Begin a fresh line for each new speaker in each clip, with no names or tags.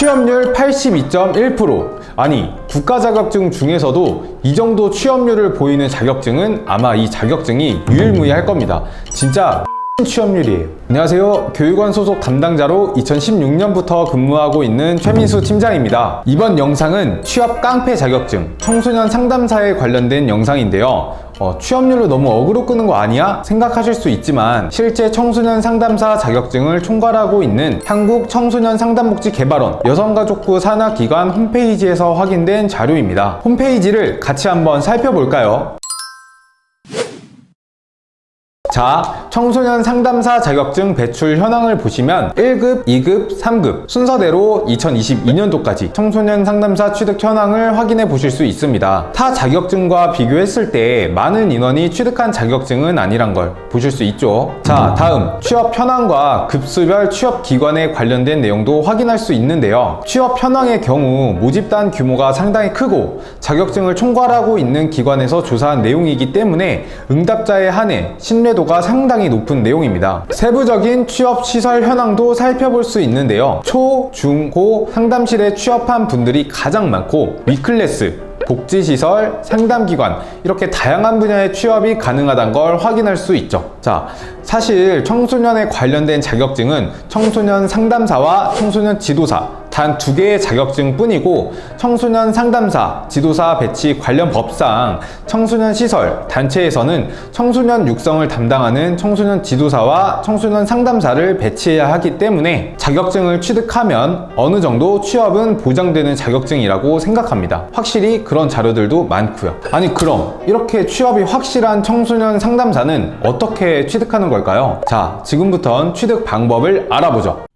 취업률 82.1% 아니 국가 자격증 중에서도 이 정도 취업률을 보이는 자격증은 아마 이 자격증이 유일무이할 겁니다. 진짜 취업률이에요. 안녕하세요. 교육원 소속 담당자로 2016년부터 근무하고 있는 최민수 팀장입니다. 이번 영상은 취업 깡패 자격증, 청소년 상담사에 관련된 영상인데요. 어, 취업률로 너무 어그로 끄는 거 아니야? 생각하실 수 있지만 실제 청소년 상담사 자격증을 총괄하고 있는 한국 청소년 상담복지 개발원 여성가족부 산하기관 홈페이지에서 확인된 자료입니다. 홈페이지를 같이 한번 살펴볼까요? 자, 청소년 상담사 자격증 배출 현황을 보시면 1급, 2급, 3급 순서대로 2022년도까지 청소년 상담사 취득 현황을 확인해 보실 수 있습니다. 타 자격증과 비교했을 때 많은 인원이 취득한 자격증은 아니란 걸 보실 수 있죠. 자, 다음 취업 현황과 급수별 취업 기관에 관련된 내용도 확인할 수 있는데요. 취업 현황의 경우 모집단 규모가 상당히 크고 자격증을 총괄하고 있는 기관에서 조사한 내용이기 때문에 응답자에 한해 신뢰도 가 상당히 높은 내용입니다. 세부적인 취업 시설 현황도 살펴볼 수 있는데요. 초, 중, 고 상담실에 취업한 분들이 가장 많고 위클래스 복지시설, 상담기관 이렇게 다양한 분야의 취업이 가능하다는 걸 확인할 수 있죠. 자, 사실 청소년에 관련된 자격증은 청소년 상담사와 청소년 지도사 단 두 개의 자격증 뿐이고 청소년 상담사, 지도사 배치 관련 법상 청소년 시설, 단체에서는 청소년 육성을 담당하는 청소년 지도사와 청소년 상담사를 배치해야 하기 때문에 자격증을 취득하면 어느 정도 취업은 보장되는 자격증이라고 생각합니다. 확실히 그런 자료들도 많고요. 아니 그럼 이렇게 취업이 확실한 청소년 상담사는 어떻게 취득하는 걸까요? 자, 지금부턴 취득 방법을 알아보죠.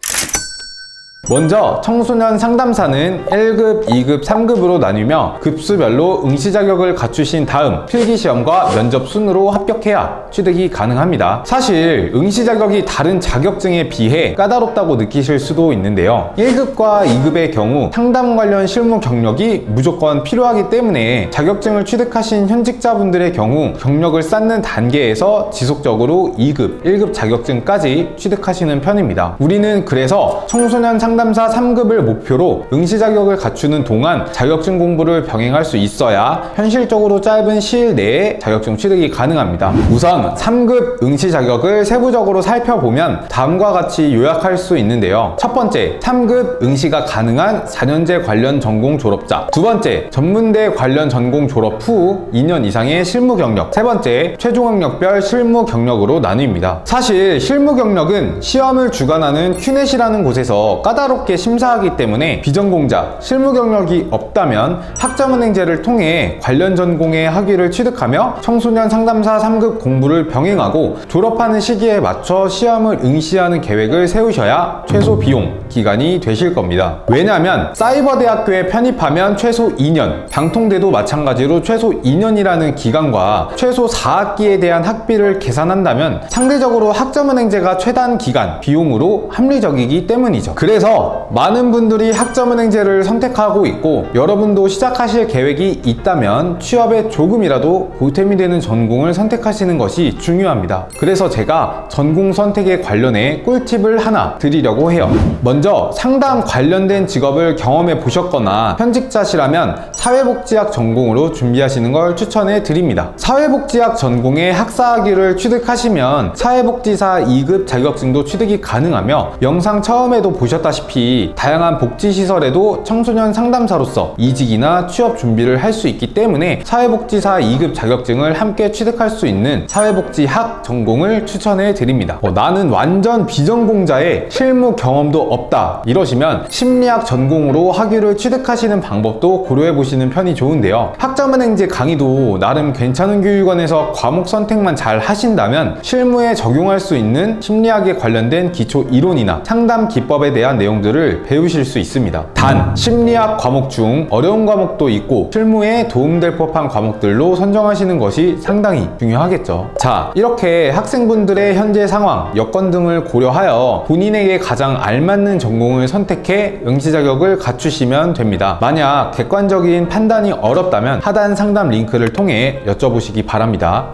먼저 청소년 상담사는 1급, 2급, 3급으로 나뉘며 급수별로 응시 자격을 갖추신 다음 필기 시험과 면접 순으로 합격해야 취득이 가능합니다. 사실 응시 자격이 다른 자격증에 비해 까다롭다고 느끼실 수도 있는데요. 1급과 2급의 경우 상담 관련 실무 경력이 무조건 필요하기 때문에 자격증을 취득하신 현직자분들의 경우 경력을 쌓는 단계에서 지속적으로 2급, 1급 자격증까지 취득하시는 편입니다. 우리는 그래서 청소년 상담 상담사 3급을 목표로 응시 자격을 갖추는 동안 자격증 공부를 병행할 수 있어야 현실적으로 짧은 시일 내에 자격증 취득이 가능합니다. 우선 3급 응시 자격을 세부적으로 살펴보면 다음과 같이 요약할 수 있는데요. 첫 번째, 3급 응시가 가능한 4년제 관련 전공 졸업자. 두 번째, 전문대 관련 전공 졸업 후 2년 이상의 실무 경력. 세 번째, 최종 학력별 실무 경력으로 나뉩니다. 사실 실무 경력은 시험을 주관하는 큐넷이라는 곳에서 까다 까다롭게 심사하기 때문에 비전공자, 실무 경력이 없다면 학점은행제를 통해 관련 전공의 학위를 취득하며 청소년 상담사 3급 공부를 병행하고 졸업하는 시기에 맞춰 시험을 응시하는 계획을 세우셔야 최소 비용, 기간이 되실 겁니다. 왜냐하면 사이버대학교에 편입하면 최소 2년, 방통대도 마찬가지로 최소 2년이라는 기간과 최소 4학기에 대한 학비를 계산한다면 상대적으로 학점은행제가 최단 기간, 비용으로 합리적이기 때문이죠. 그래서 많은 분들이 학점은행제를 선택하고 있고 여러분도 시작하실 계획이 있다면 취업에 조금이라도 보탬이 되는 전공을 선택하시는 것이 중요합니다. 그래서 제가 전공 선택에 관련해 꿀팁을 하나 드리려고 해요. 먼저 상담 관련된 직업을 경험해 보셨거나 현직자시라면 사회복지학 전공으로 준비하시는 걸 추천해 드립니다. 사회복지학 전공의 학사학위를 취득하시면 사회복지사 2급 자격증도 취득이 가능하며 영상 처음에도 보셨다시피 보다시피 다양한 복지시설에도 청소년 상담사로서 이직이나 취업 준비를 할 수 있기 때문에 사회복지사 2급 자격증을 함께 취득할 수 있는 사회복지학 전공을 추천해 드립니다. 어, 나는 완전 비전공자의 실무 경험도 없다 이러시면 심리학 전공으로 학위를 취득하시는 방법도 고려해 보시는 편이 좋은데요. 학점은행제 강의도 나름 괜찮은 교육원에서 과목 선택만 잘 하신다면 실무에 적용할 수 있는 심리학에 관련된 기초 이론이나 상담 기법에 대한 내용 내용들을 배우실 수 있습니다. 단, 심리학 과목 중 어려운 과목도 있고 실무에 도움될 법한 과목들로 선정하시는 것이 상당히 중요하겠죠. 자, 이렇게 학생분들의 현재 상황, 여건 등을 고려하여 본인에게 가장 알맞는 전공을 선택해 응시 자격을 갖추시면 됩니다. 만약 객관적인 판단이 어렵다면 하단 상담 링크를 통해 여쭤보시기 바랍니다.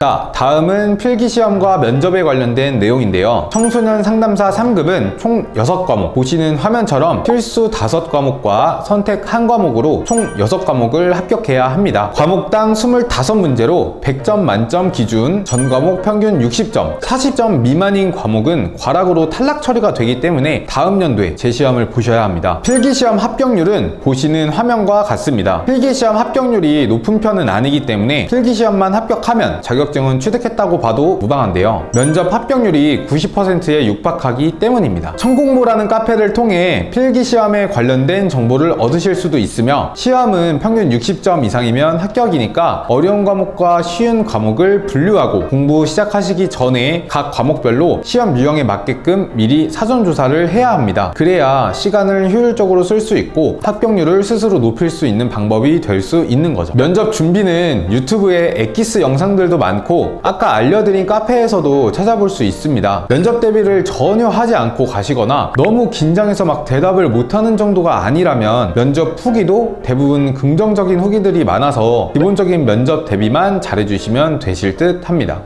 자, 다음은 필기시험과 면접에 관련된 내용인데요. 청소년 상담사 3급은 총 6과목, 보시는 화면처럼 필수 5과목과 선택 1과목으로 총 6과목을 합격해야 합니다. 과목당 25문제로 100점 만점 기준, 전 과목 평균 60점, 40점 미만인 과목은 과락으로 탈락 처리가 되기 때문에 다음 연도에 재시험을 보셔야 합니다. 필기시험 합격률은 보시는 화면과 같습니다. 필기시험 합격률이 높은 편은 아니기 때문에 필기시험만 합격하면 자격 증은 취득했다고 봐도 무방한데요. 면접 합격률이 90%에 육박하기 때문입니다. 천공모라는 카페를 통해 필기 시험에 관련된 정보를 얻으실 수도 있으며 시험은 평균 60점 이상이면 합격이니까 어려운 과목과 쉬운 과목을 분류하고 공부 시작하시기 전에 각 과목별로 시험 유형에 맞게끔 미리 사전 조사를 해야 합니다. 그래야 시간을 효율적으로 쓸 수 있고 합격률을 스스로 높일 수 있는 방법이 될 수 있는 거죠. 면접 준비는 유튜브에 엑기스 영상들도 많고 아까 알려드린 카페에서도 찾아볼 수 있습니다. 면접 대비를 전혀 하지 않고 가시거나 너무 긴장해서 막 대답을 못하는 정도가 아니라면 면접 후기도 대부분 긍정적인 후기들이 많아서 기본적인 면접 대비만 잘해주시면 되실 듯 합니다.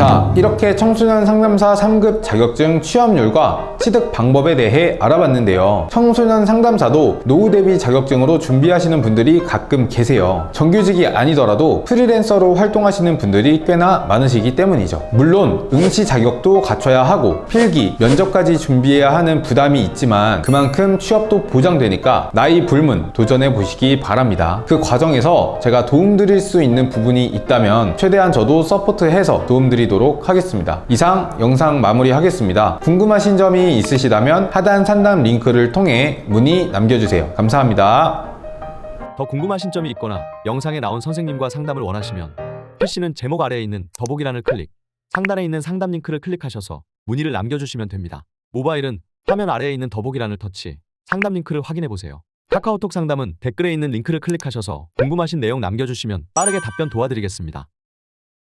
자, 이렇게 청소년 상담사 3급 자격증 취업률과 취득 방법에 대해 알아봤는데요. 청소년 상담사도 노후 대비 자격증으로 준비하시는 분들이 가끔 계세요. 정규직이 아니더라도 프리랜서로 활동하시는 분들이 꽤나 많으시기 때문이죠. 물론 응시 자격도 갖춰야 하고 필기, 면접까지 준비해야 하는 부담이 있지만 그만큼 취업도 보장되니까 나이 불문 도전해 보시기 바랍니다. 그 과정에서 제가 도움드릴 수 있는 부분이 있다면 최대한 저도 서포트해서 도움드리도록 하겠습니다. 이상 영상 마무리하겠습니다. 궁금하신 점이 있으시다면 하단 상담 링크를 통해 문의 남겨주세요. 감사합니다.
더 궁금하신 점이 있거나 영상에 나온 선생님과 상담을 원하시면 PC는 제목 아래에 있는 더보기란을 클릭, 상단에 있는 상담 링크를 클릭하셔서 문의를 남겨주시면 됩니다. 모바일은 화면 아래에 있는 더보기란을 터치, 상담 링크를 확인해 보세요. 카카오톡 상담은 댓글에 있는 링크를 클릭하셔서 궁금하신 내용 남겨주시면 빠르게 답변 도와드리겠습니다.